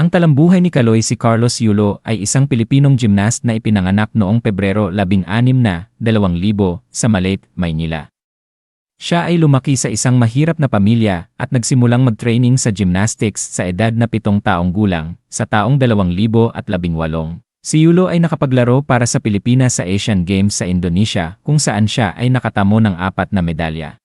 Ang talambuhay ni Kaloy si Carlos Yulo ay isang Pilipinong gymnast na ipinanganak noong Pebrero 16 na 2000 sa Malate, Maynila. Siya ay lumaki sa isang mahirap na pamilya at nagsimulang mag-training sa gymnastics sa edad na pitong taong gulang sa taong 2018. Si Yulo ay nakapaglaro para sa Pilipinas sa Asian Games sa Indonesia kung saan siya ay nakatamo ng apat na medalya.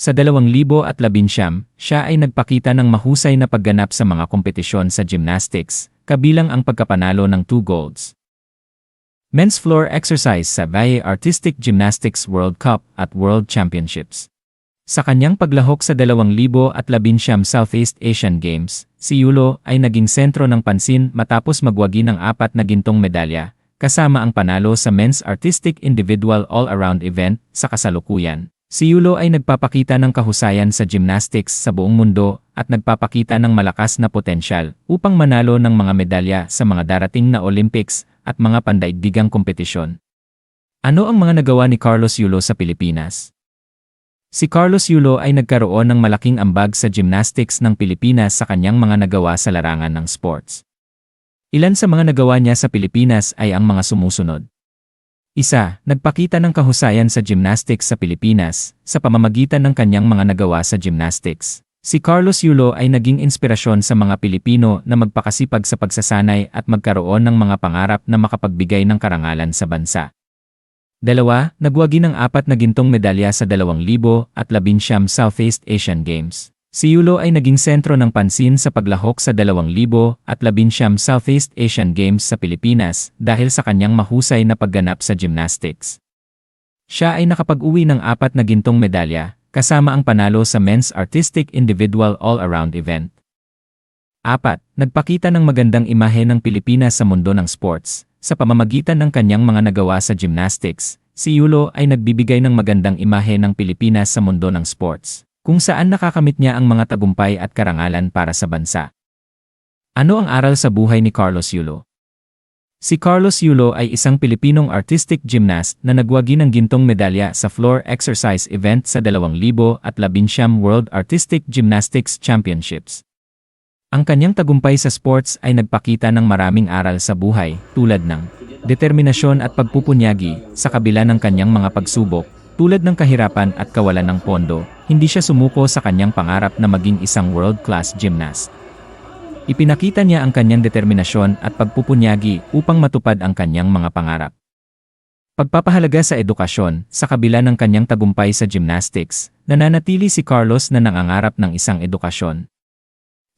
Sa 2019, siya ay nagpakita ng mahusay na pagganap sa mga kompetisyon sa gymnastics, kabilang ang pagkapanalo ng two golds. Men's floor exercise sa Valle Artistic Gymnastics World Cup at World Championships. Sa kanyang paglahok sa 2019 Southeast Asian Games, si Yulo ay naging sentro ng pansin matapos magwagi ng apat na gintong medalya, kasama ang panalo sa Men's Artistic Individual All-Around event sa kasalukuyan. Si Yulo ay nagpapakita ng kahusayan sa gymnastics sa buong mundo at nagpapakita ng malakas na potensyal upang manalo ng mga medalya sa mga darating na Olympics at mga pandaigdigang kompetisyon. Ano ang mga nagawa ni Carlos Yulo sa Pilipinas? Si Carlos Yulo ay nagkaroon ng malaking ambag sa gymnastics ng Pilipinas sa kanyang mga nagawa sa larangan ng sports. Ilan sa mga nagawa niya sa Pilipinas ay ang mga sumusunod. Isa, nagpakita ng kahusayan sa gymnastics sa Pilipinas sa pamamagitan ng kanyang mga nagawa sa gymnastics. Si Carlos Yulo ay naging inspirasyon sa mga Pilipino na magpakasipag sa pagsasanay at magkaroon ng mga pangarap na makapagbigay ng karangalan sa bansa. Dalawa, nagwagi ng apat na gintong medalya sa 2000 at 11 Southeast Asian Games. Si Yulo ay naging sentro ng pansin sa paglahok sa 2000 at 11 Southeast Asian Games sa Pilipinas dahil sa kanyang mahusay na pagganap sa gymnastics. Siya ay nakapag-uwi ng apat na gintong medalya, kasama ang panalo sa Men's Artistic Individual All-Around event. Apat, nagpakita ng magandang imahe ng Pilipinas sa mundo ng sports. Sa pamamagitan ng kanyang mga nagawa sa gymnastics, si Yulo ay nagbibigay ng magandang imahe ng Pilipinas sa mundo ng sports kung saan nakakamit niya ang mga tagumpay at karangalan para sa bansa. Ano ang aral sa buhay ni Carlos Yulo? Si Carlos Yulo ay isang Pilipinong artistic gymnast na nagwagi ng gintong medalya sa floor exercise event sa 2011 World Artistic Gymnastics Championships. Ang kanyang tagumpay sa sports ay nagpakita ng maraming aral sa buhay tulad ng determinasyon at pagpupunyagi sa kabila ng kanyang mga pagsubok tulad ng kahirapan at kawalan ng pondo, hindi siya sumuko sa kanyang pangarap na maging isang world-class gymnast. Ipinakita niya ang kanyang determinasyon at pagpupunyagi upang matupad ang kanyang mga pangarap. Pagpapahalaga sa edukasyon, sa kabila ng kanyang tagumpay sa gymnastics, nananatili si Carlos na nangangarap ng isang edukasyon.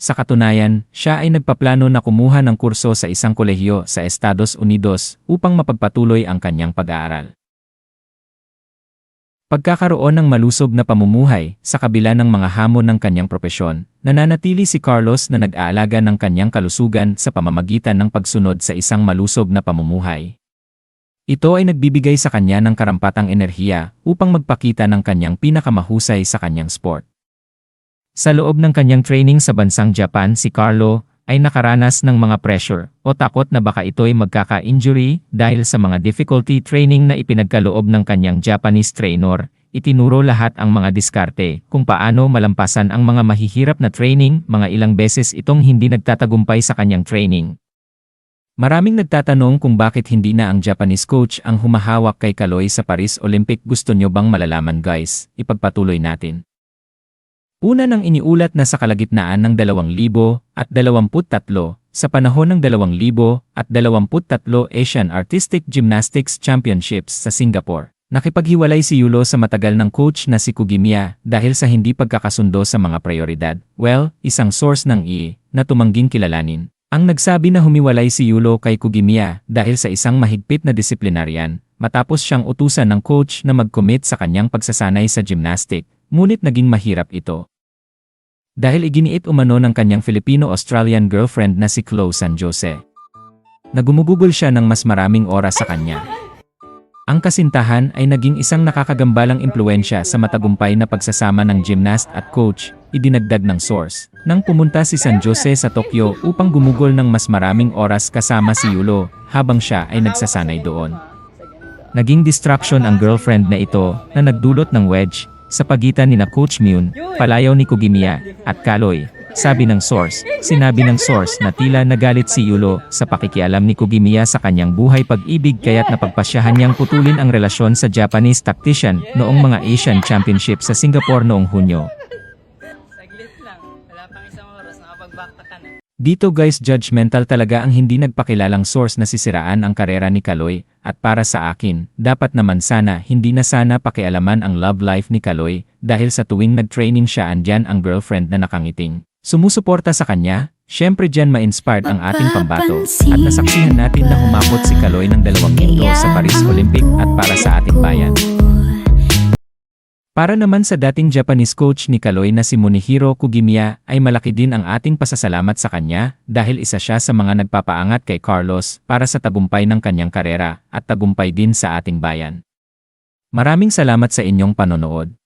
Sa katunayan, siya ay nagpaplano na kumuha ng kurso sa isang kolehiyo sa Estados Unidos upang mapagpatuloy ang kanyang pag-aaral. Pagkakaroon ng malusob na pamumuhay sa kabila ng mga hamon ng kanyang propesyon, nananatili si Carlos na nag-aalaga ng kanyang kalusugan sa pamamagitan ng pagsunod sa isang malusob na pamumuhay. Ito ay nagbibigay sa kanya ng karampatang enerhiya upang magpakita ng kanyang pinakamahusay sa kanyang sport. Sa loob ng kanyang training sa bansang Japan si Carlo ay nakaranas ng mga pressure o takot na baka ito'y magkaka-injury dahil sa mga difficulty training na ipinagkaloob ng kanyang Japanese trainer. Itinuro lahat ang mga diskarte kung paano malampasan ang mga mahihirap na training, mga ilang beses itong hindi nagtatagumpay sa kanyang training. Maraming nagtatanong kung bakit hindi na ang Japanese coach ang humahawak kay Kaloy sa Paris Olympic gusto nyo bang malalaman guys, ipagpatuloy natin. Una nang iniulat na sa kalagitnaan ng 2023 sa panahon ng 2023 Asian Artistic Gymnastics Championships sa Singapore. Nakipaghiwalay si Yulo sa matagal ng coach na si Kugimiya dahil sa hindi pagkakasundo sa mga prioridad. Well, isang source ng IE na tumangging kilalanin. Ang nagsabi na humiwalay si Yulo kay Kugimiya dahil sa isang mahigpit na disiplinaryan matapos siyang utusan ng coach na mag-commit sa kanyang pagsasanay sa gymnastic, ngunit naging mahirap ito. Dahil iginiit umano ng kanyang Filipino-Australian girlfriend na si Chloe San Jose. Nagumugugol siya ng mas maraming oras sa kanya. Ang kasintahan ay naging isang nakakagambalang impluensya sa matagumpay na pagsasama ng gymnast at coach, idinagdag ng source. Nang pumunta si San Jose sa Tokyo upang gumugol ng mas maraming oras kasama si Yulo habang siya ay nagsasanay doon. Naging distraction ang girlfriend na ito na nagdulot ng wedge sa pagitan ni na Coach Myun, palayaw ni Kugimiya, at Kaloy, sabi ng source. Sinabi ng source na tila nagalit si Yulo sa pakikialam ni Kugimiya sa kanyang buhay pag-ibig kaya't napagpasyahan niyang putulin ang relasyon sa Japanese tactician noong mga Asian Championship sa Singapore noong Hunyo. Saglit lang. Wala pang isang oras, nakapag-backta ka na. Dito guys judgmental talaga ang hindi nagpakilalang source na sisiraan ang karera ni Kaloy at para sa akin, dapat naman sana hindi na sana pakialaman ang love life ni Kaloy dahil sa tuwing nag-training siya andyan ang girlfriend na nakangiting. Sumusuporta sa kanya, syempre dyan ma-inspired ang ating pambato at nasaksihan natin na humabot si Kaloy ng dalawang ginto sa Paris Olympic at para sa ating bayan. Para naman sa dating Japanese coach ni Kaloy na si Munihiro Kugimiya ay malaki din ang ating pasasalamat sa kanya dahil isa siya sa mga nagpapaangat kay Carlos para sa tagumpay ng kanyang karera at tagumpay din sa ating bayan. Maraming salamat sa inyong panonood.